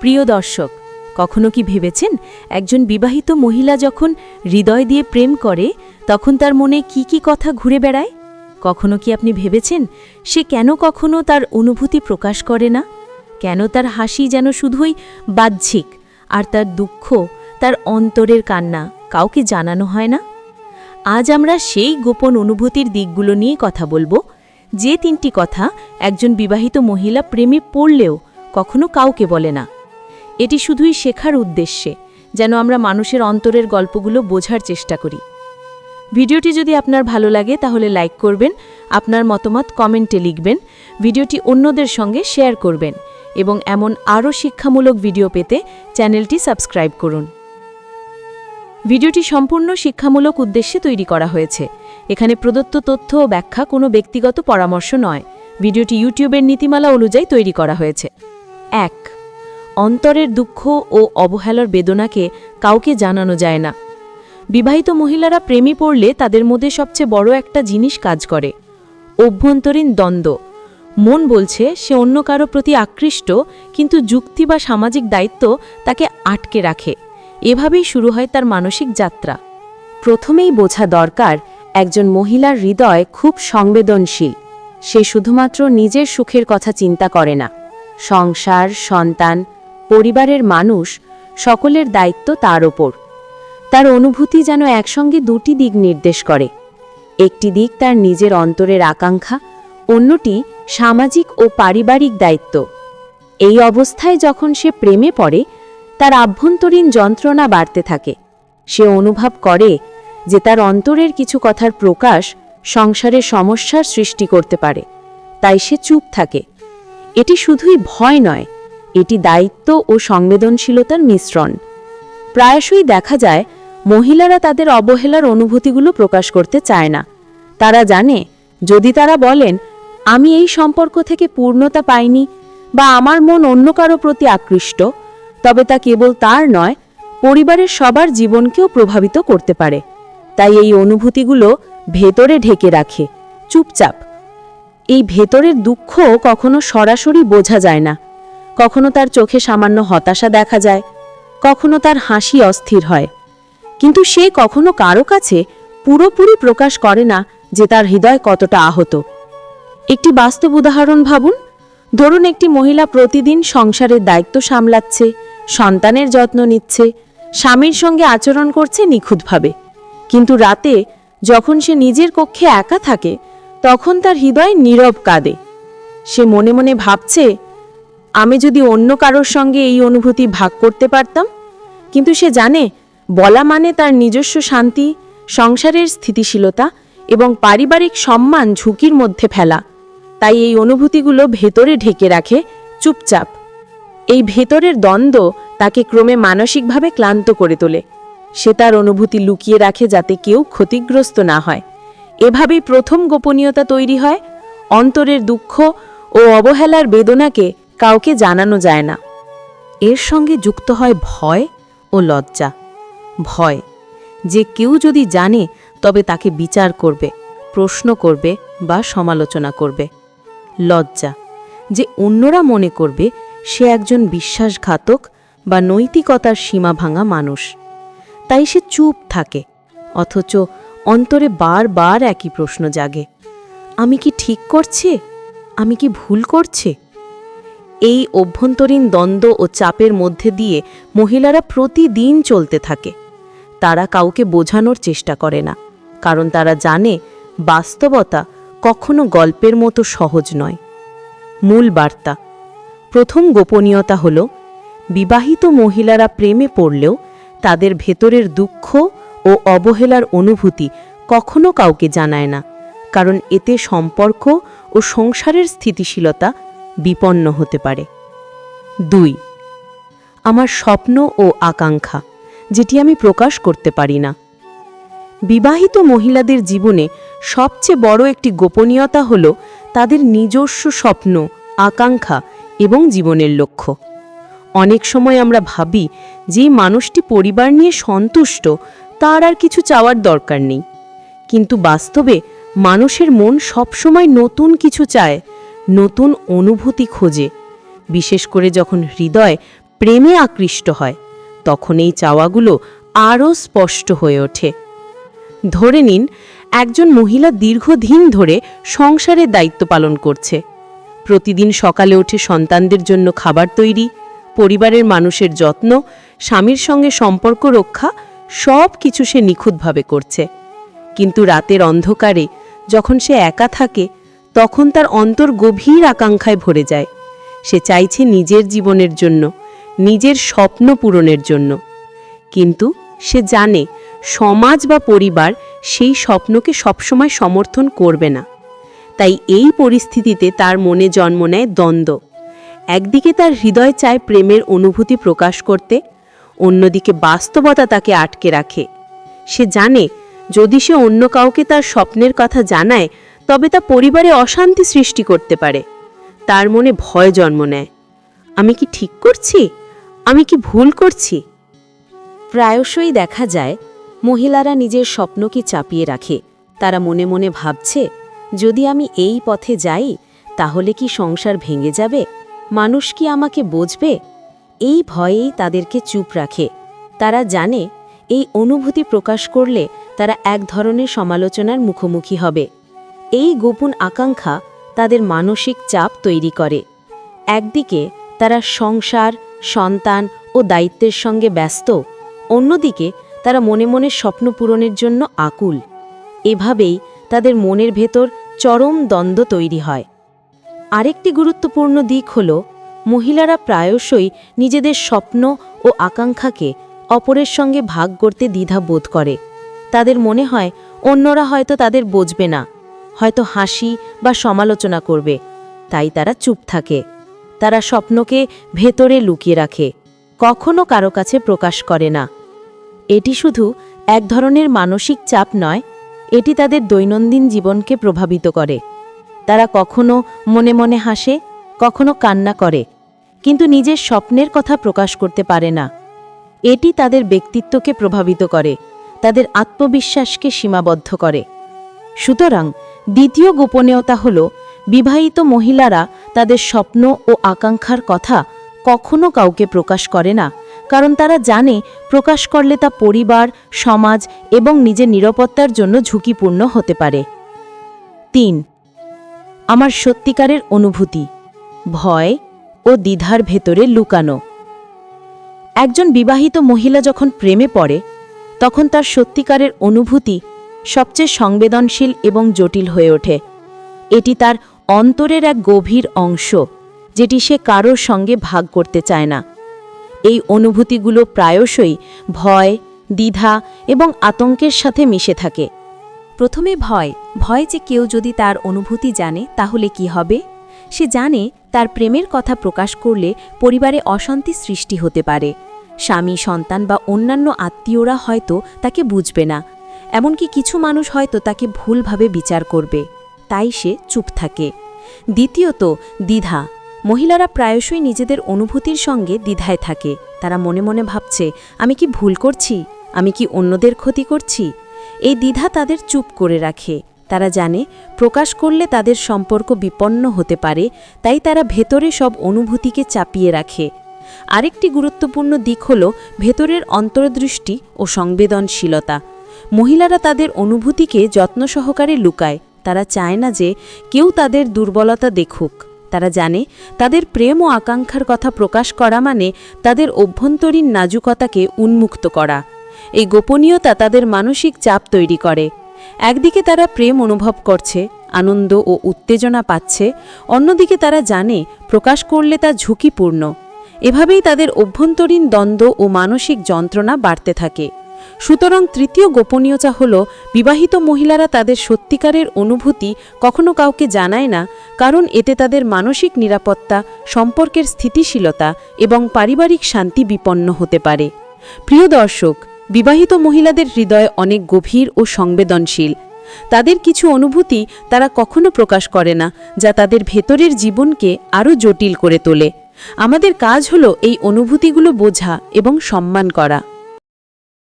প্রিয় দর্শক, কখনো কি ভেবেছেন একজন বিবাহিত মহিলা যখন হৃদয় দিয়ে প্রেম করে, তখন তার মনে কি কি কথা ঘুরে বেড়ায়? কখনো কি আপনি ভেবেছেন সে কেন কখনো তার অনুভূতি প্রকাশ করে না? কেন তার হাসি যেন শুধুই বাহ্যিক আর তার দুঃখ, তার অন্তরের কান্না কাউকে জানানো হয় না? আজ আমরা সেই গোপন অনুভূতির দিকগুলো নিয়ে কথা বলব, যে তিনটি কথা একজন বিবাহিত মহিলা প্রেমে পড়লেও কখনো কাউকে বলে না। এটি শুধুই শেখার উদ্দেশ্যে, যেন আমরা মানুষের অন্তরের গল্পগুলো বোঝার চেষ্টা করি। ভিডিওটি যদি আপনার ভালো লাগে, তাহলে লাইক করবেন, আপনার মতামত কমেন্টে লিখবেন, ভিডিওটি অন্যদের সঙ্গে শেয়ার করবেন, এবং এমন আরও শিক্ষামূলক ভিডিও পেতে চ্যানেলটি সাবস্ক্রাইব করুন। ভিডিওটি সম্পূর্ণ শিক্ষামূলক উদ্দেশ্যে তৈরি করা হয়েছে। এখানে প্রদত্ত তথ্য ও ব্যাখ্যা কোনো ব্যক্তিগত পরামর্শ নয়। ভিডিওটি ইউটিউবের নীতিমালা অনুযায়ী তৈরি করা হয়েছে। এক অন্তরের দুঃখ ও অবহেলার বেদনাকে কাউকে জানানো যায় না। বিবাহিত মহিলারা প্রেমে পড়লে তাদের মধ্যে সবচেয়ে বড় একটা জিনিস কাজ করে, অভ্যন্তরীণ দ্বন্দ্ব। মন বলছে, সে অন্য কারও প্রতি আকৃষ্ট, কিন্তু যুক্তি বা সামাজিক দায়িত্ব তাকে আটকে রাখে। এভাবেই শুরু হয় তার মানসিক যাত্রা। প্রথমেই বোঝা দরকার, একজন মহিলার হৃদয় খুব সংবেদনশীল। সে শুধুমাত্র নিজের সুখের কথা চিন্তা করে না। সংসার, সন্তান পরিবারের মানুষ সকলের দায়িত্ব তার ওপর। তার অনুভূতি যেন একসঙ্গে দুটি দিক নির্দেশ করে। একটি দিক তার নিজের অন্তরের আকাঙ্ক্ষা, অন্যটি সামাজিক ও পারিবারিক দায়িত্ব। এই অবস্থায় যখন সে প্রেমে পড়ে, তার আভ্যন্তরীণ যন্ত্রণা বাড়তে থাকে। সে অনুভব করে যে তার অন্তরের কিছু কথার প্রকাশ সংসারে সমস্যার সৃষ্টি করতে পারে। তাই সে চুপ থাকে। এটি শুধুই ভয় নয় এটি দায়িত্ব ও সংবেদনশীলতার মিশ্রণ। প্রায়শই দেখা যায়, মহিলারা তাদের অবহেলার অনুভূতিগুলো প্রকাশ করতে চায় না। তারা জানে, যদি তারা বলেন, আমি এই সম্পর্ক থেকে পূর্ণতা পাইনি বা আমার মন অন্য কারও প্রতি আকৃষ্ট তবে তা কেবল তার নয়, পরিবারের সবার জীবনকেও প্রভাবিত করতে পারে। তাই এই অনুভূতিগুলো ভেতরে ঢেকে রাখে, চুপচাপ। এই ভেতরের দুঃখ কখনো সরাসরি বোঝা যায় না। কখনো তার চোখে সামান্য হতাশা দেখা যায়, কখনো তার হাসি অস্থির হয়। কিন্তু সে কখনো কারও কাছে পুরোপুরি প্রকাশ করে না যে তার হৃদয় কতটা আহত। একটি বাস্তব উদাহরণ ভাবুন, ধরুন একটি মহিলা প্রতিদিন সংসারের দায়িত্ব সামলাচ্ছে, সন্তানের যত্ন নিচ্ছে, স্বামীর সঙ্গে আচরণ করছে নিখুঁতভাবে। কিন্তু রাতে যখন সে নিজের কক্ষে একা থাকে, তখন তার হৃদয় নীরব কাঁদে। সে মনে মনে ভাবছে আমি যদি অন্য কারোর সঙ্গে এই অনুভূতি ভাগ করতে পারতাম? কিন্তু সে জানে, বলা মানে তার নিজস্ব শান্তি, সংসারের স্থিতিশীলতা এবং পারিবারিক সম্মান ঝুঁকির মধ্যে ফেলা। তাই এই অনুভূতিগুলো ভেতরে ঢেকে রাখে চুপচাপ। এই ভেতরের দ্বন্দ্ব তাকে ক্রমে মানসিকভাবে ক্লান্ত করে তোলে। সে তার অনুভূতি লুকিয়ে রাখে যাতে কেউ ক্ষতিগ্রস্ত না হয়। এভাবেই প্রথম গোপনীয়তা তৈরি হয়, অন্তরের দুঃখ ও অবহেলার বেদনাকে কাউকে জানানো যায় না। এর সঙ্গে যুক্ত হয় ভয় ও লজ্জা। ভয়, যে কেউ যদি জানে, তবে তাকে বিচার করবে, প্রশ্ন করবে বা সমালোচনা করবে। লজ্জা, যে অন্যরা মনে করবে সে একজন বিশ্বাসঘাতক বা নৈতিকতার সীমা ভাঙা মানুষ। তাই সে চুপ থাকে, অথচ অন্তরে বারবার একই প্রশ্ন জাগে। আমি কি ঠিক করছে? আমি কি ভুল করছে? এই অভ্যন্তরীণ দ্বন্দ্ব ও চাপের মধ্যে দিয়ে মহিলারা প্রতিদিন চলতে থাকে। তারা কাউকে বোঝানোর চেষ্টা করে না, কারণ তারা জানে বাস্তবতা কখনো গল্পের মতো সহজ নয়। মূল বার্তা, প্রথম গোপনীয়তা হল, বিবাহিত মহিলারা প্রেমে পড়লেও তাদের ভেতরের দুঃখ ও অবহেলার অনুভূতি কখনো কাউকে জানায় না, কারণ এতে সম্পর্ক ও সংসারের স্থিতিশীলতা বিপন্ন হতে পারে। দুই, আমার স্বপ্ন ও আকাঙ্ক্ষা, যেটি আমি প্রকাশ করতে পারি না। বিবাহিত মহিলাদের জীবনে সবচেয়ে বড় একটি গোপনীয়তা হল তাদের নিজস্ব স্বপ্ন, আকাঙ্ক্ষা এবং জীবনের লক্ষ্য। অনেক সময় আমরা ভাবি, যে মানুষটি পরিবার নিয়ে সন্তুষ্ট, তার আর কিছু চাওয়ার দরকার নেই। কিন্তু বাস্তবে মানুষের মন সবসময় নতুন কিছু চায় নতুন অনুভূতি খোঁজে। বিশেষ করে যখন হৃদয় প্রেমে আকৃষ্ট হয়, তখন এই চাওয়াগুলো আরও স্পষ্ট হয়ে ওঠে। ধরে নিন, একজন মহিলা দীর্ঘদিন ধরে সংসারের দায়িত্ব পালন করছে। প্রতিদিন সকালে উঠে সন্তানদের জন্য খাবার তৈরি, পরিবারের মানুষের যত্ন, স্বামীর সঙ্গে সম্পর্ক রক্ষা, সব কিছু সে নিখুঁতভাবে করছে। কিন্তু রাতের অন্ধকারে যখন সে একা থাকে তখন তার অন্তর গভীর আকাঙ্ক্ষায় ভরে যায়। সে চাইছে নিজের জীবনের জন্য, নিজের স্বপ্ন পূরণের জন্য। কিন্তু সে জানে সমাজ বা পরিবার সেই স্বপ্নকে সবসময় সমর্থন করবে না। তাই এই পরিস্থিতিতে তার মনে জন্ম নেয় দ্বন্দ্ব। একদিকে তার হৃদয় চায় প্রেমের অনুভূতি প্রকাশ করতে, অন্যদিকে বাস্তবতা তাকে আটকে রাখে। সে জানে যদি সে অন্য কাউকে তার স্বপ্নের কথা জানায় তবে তা পরিবারে অশান্তি সৃষ্টি করতে পারে। তার মনে ভয় জন্ম নেয়। আমি কি ঠিক করছি? আমি কি ভুল করছি? প্রায়শই দেখা যায়, মহিলারা নিজের স্বপ্নকে চাপিয়ে রাখে। তারা মনে মনে ভাবছে, যদি আমি এই পথে যাই, তাহলে কি সংসার ভেঙে যাবে? মানুষ কি আমাকে বুঝবে? এই ভয়েই তাদেরকে চুপ রাখে। তারা জানে, এই অনুভূতি প্রকাশ করলে তারা এক ধরনের সমালোচনার মুখোমুখি হবে। এই গোপন আকাঙ্ক্ষা তাদের মানসিক চাপ তৈরি করে। একদিকে তারা সংসার, সন্তান ও দায়িত্বের সঙ্গে ব্যস্ত, অন্যদিকে তারা মনে মনে স্বপ্ন পূরণের জন্য আকুল। এভাবেই তাদের মনের ভেতর চরম দ্বন্দ্ব তৈরি হয়। আরেকটি গুরুত্বপূর্ণ দিক হল, মহিলারা প্রায়শই নিজেদের স্বপ্ন ও আকাঙ্ক্ষাকে অপরের সঙ্গে ভাগ করতে দ্বিধা বোধ করে। তাদের মনে হয়, অন্যরা হয়তো তাদের বুঝবে না। হয়তো হাসি বা সমালোচনা করবে। তাই তারা চুপ থাকে। তারা স্বপ্নকে ভেতরে লুকিয়ে রাখে। কখনো কারও কাছে প্রকাশ করে না। এটি শুধু এক ধরনের মানসিক চাপ নয়, এটি তাদের দৈনন্দিন জীবনকে প্রভাবিত করে। তারা কখনো মনে মনে হাসে, কখনো কান্না করে, কিন্তু নিজের স্বপ্নের কথা প্রকাশ করতে পারে না। এটি তাদের ব্যক্তিত্বকে প্রভাবিত করে, তাদের আত্মবিশ্বাসকে সীমাবদ্ধ করে। সুতরাং দ্বিতীয় গোপনীয়তা হল, বিবাহিত মহিলারা তাদের স্বপ্ন ও আকাঙ্ক্ষার কথা কখনো কাউকে প্রকাশ করে না, কারণ তারা জানে প্রকাশ করলে তা পরিবার, সমাজ এবং নিজের নিরাপত্তার জন্য ঝুঁকিপূর্ণ হতে পারে। তিন, আমার সত্যিকারের অনুভূতি, ভয় ও দ্বিধার ভেতরে লুকানো। একজন বিবাহিত মহিলা যখন প্রেমে পড়ে, তখন তার সত্যিকারের অনুভূতি সবচেয়ে সংবেদনশীল এবং জটিল হয়ে ওঠে। এটি তার অন্তরের এক গভীর অংশ, যেটি সে কারোর সঙ্গে ভাগ করতে চায় না। এই অনুভূতিগুলো প্রায়শই ভয়, দ্বিধা এবং আতঙ্কের সাথে মিশে থাকে। প্রথমে ভয় ভয় যে কেউ যদি তার অনুভূতি জানে, তাহলে কি হবে? সে জানে তার প্রেমের কথা প্রকাশ করলে পরিবারে অশান্তি সৃষ্টি হতে পারে। স্বামী, সন্তান বা অন্যান্য আত্মীয়রা হয়তো তাকে বুঝবে না। এমনকি কিছু মানুষ হয়তো তাকে ভুলভাবে বিচার করবে। তাই সে চুপ থাকে। দ্বিতীয়ত, দ্বিধা। মহিলারা প্রায়শই নিজেদের অনুভূতির সঙ্গে দ্বিধায় থাকে। তারা মনে মনে ভাবছে, আমি কি ভুল করছি? আমি কি অন্যদের ক্ষতি করছি? এই দ্বিধা তাদের চুপ করে রাখে। তারা জানে, প্রকাশ করলে তাদের সম্পর্ক বিপন্ন হতে পারে, তাই তারা ভেতরে সব অনুভূতিকে চাপিয়ে রাখে। আরেকটি গুরুত্বপূর্ণ দিক হল, ভেতরের অন্তর্দৃষ্টি ও সংবেদনশীলতা। মহিলারা তাদের অনুভূতিকে যত্ন সহকারে লুকায়। তারা চায় না যে কেউ তাদের দুর্বলতা দেখুক। তারা জানে তাদের প্রেম ও আকাঙ্ক্ষার কথা প্রকাশ করা মানে তাদের অভ্যন্তরীণ নাজুকতাকে উন্মুক্ত করা। এই গোপনীয়তা তাদের মানসিক চাপ তৈরি করে। একদিকে তারা প্রেম অনুভব করছে, আনন্দ ও উত্তেজনা পাচ্ছে, অন্যদিকে তারা জানে প্রকাশ করলে তা ঝুঁকিপূর্ণ। এভাবেই তাদের অভ্যন্তরীণ দ্বন্দ্ব ও মানসিক যন্ত্রণা বাড়তে থাকে। সুতরাং তৃতীয় গোপনীয়তা হল, বিবাহিত মহিলারা তাদের সত্যিকারের অনুভূতি কখনো কাউকে জানায় না, কারণ এতে তাদের মানসিক নিরাপত্তা, সম্পর্কের স্থিতিশীলতা এবং পারিবারিক শান্তি বিপন্ন হতে পারে। প্রিয় দর্শক, বিবাহিত মহিলাদের হৃদয় অনেক গভীর ও সংবেদনশীল। তাদের কিছু অনুভূতি তারা কখনো প্রকাশ করে না, যা তাদের ভেতরের জীবনকে আরও জটিল করে তোলে। আমাদের কাজ হলো এই অনুভূতিগুলো বোঝা এবং সম্মান করা।